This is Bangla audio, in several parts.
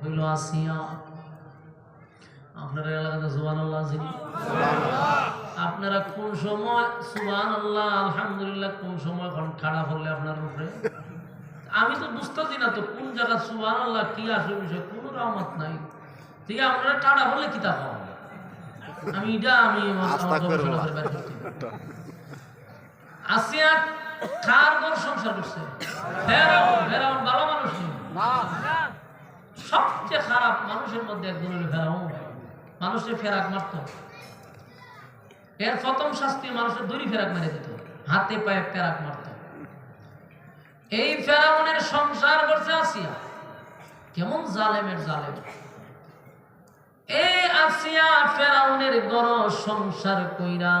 হইল আসিয়া। আপনার এলাকাতে আল্লাহ আপনারা কোন সময় সুবান আল্লাহ আলহামদুলিল্লাহ কোন সময় ঠাড়া পড়লে আপনার উপরে? আমি তো বুঝতেছি না তো কোন জায়গা সুবান আল্লাহ কি আসে বিষয় কোনো রহমত নাই। ঠিক আছে আপনারা টাড়া পড়লে কি তা আমি এটা আমি। আসিয়া কার ঘর সংসার করছে? ফেরাউন ফেরাউন সবচেয়ে খারাপ মানুষের মধ্যে একজন হলো ফেরাউন। মানুষের ফেরাক মারত। এর প্রথম শাস্তি মানুষের দড়ি ফেরাক মেরে দিত। হাতে পায়ে ফেরাক মারত। এই ফেরাউনের সংসার করছে আসিয়া। কেমন জালেমের জালেম। এই আসিয়া ফেরাউনের গড় সংসার কইরা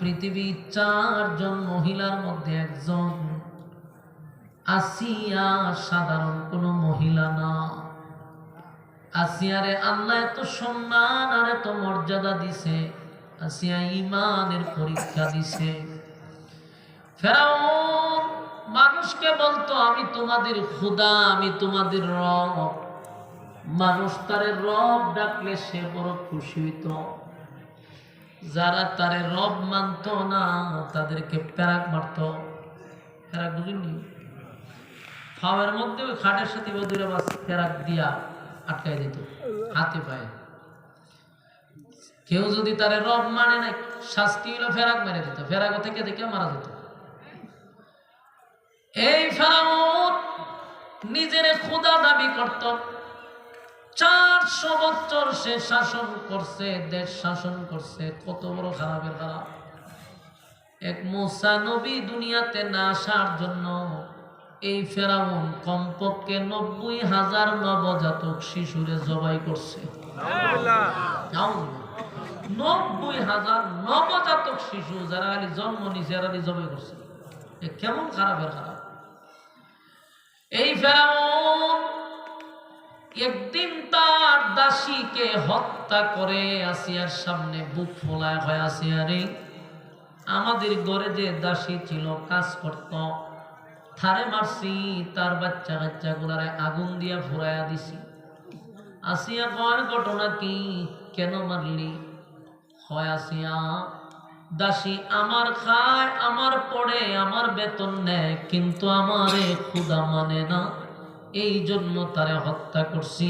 পৃথিবী চারজন মহিলার মধ্যে একজন। আসিয়া সাধারণ কোনো মহিলা না। আসিয়ারে আল্লাহ এত সম্মান আর এত মর্যাদা দিছে। আসিয়া ইমানের পরীক্ষা দিছে। ফেরাউন, মানুষকে বলতো, আমি তোমাদের খুদা, আমি তোমাদের রব। মানুষ তারে রব ডাকলে সে বড় খুশি হইত। যারা তারে রব মানত না, তাদেরকে প্যারাক মারত। প্যারাক বুঝিনি? ফাওয়ার মধ্যে ওই খাটের সাথে বদুরে বাস প্যারাক দিয়া আটকাই দিত, হাতে পায়ে। কেউ যদি তারে রব মানে নাই, শাস্তি হলো ফেরাক মেরে দিত ফেরাক থেকে থেকে মারা যেত। এই ফেরাউন নিজের খোদা দাবি করত, চারশো বছর সে শাসন করছে, দেশ শাসন করছে, কত বড় খারাপের খারাপ এক মোসা নবী দুনিয়াতে না আসার জন্য এই ফেরাউন কমপক্ষে নব্বই হাজার নবজাতক শিশুরে জবাই করছে। নব্বই হাজার নবজাতক শিশু যারা খালি জন্ম নিছে এরা জবাই করছে। কেমন খারাপের খারাপ? এই ফেরাউন একদিন তার দাসীকে হত্যা করে আসিয়ার সামনে বুক ফোলায় হয় আসিয়ারে আমাদের ঘরে যে দাসী ছিল, কাজ করত থারে মারছি, তার বাচ্চা কাচ্চা গুলারে আগুন দিয়া ফুরাইয়া দিছি। আসিয়া কয়, ঘটনা কি? কেন মারলি? হয় আসিয়া, দাসী, আমার খায়, আমার পড়ে, আমার বেতন নেয়, কিন্তু আমারে ক্ষুদা মানে না। এই জন্য তারে হত্যা করছি।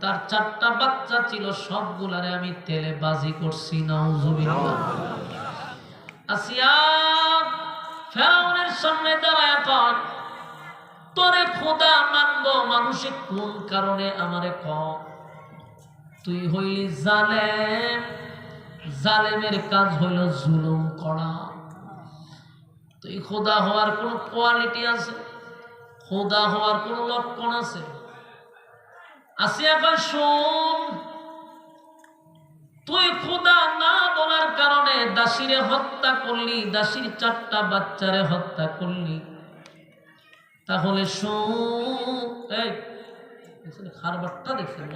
তার চারটা বাচ্চা ছিল, সবগুলারে আমি তেলে বাজি করছি, নাউজুবিল্লাহ। আসিয়া ফেরাউনের সামনে দাঁড়ায় তোরে খোদা মানব, মানুষে কোন কারণে আমারে ক তুই হইলি জালেম, জালেমের কাজ হইল জুলুম করা। তুই খোদা হওয়ার কোন কোয়ালিটি আছে? খোদা হওয়ার কোন লক্ষণ আছে? আসিয়া কয় শোন। তুই খোদা না বলার কারণে দাসিরে হত্যা করলি, দাসির চারটা বাচ্চারে হত্যা করলি। তাহলে শোন এই খারবারটা দেখছেন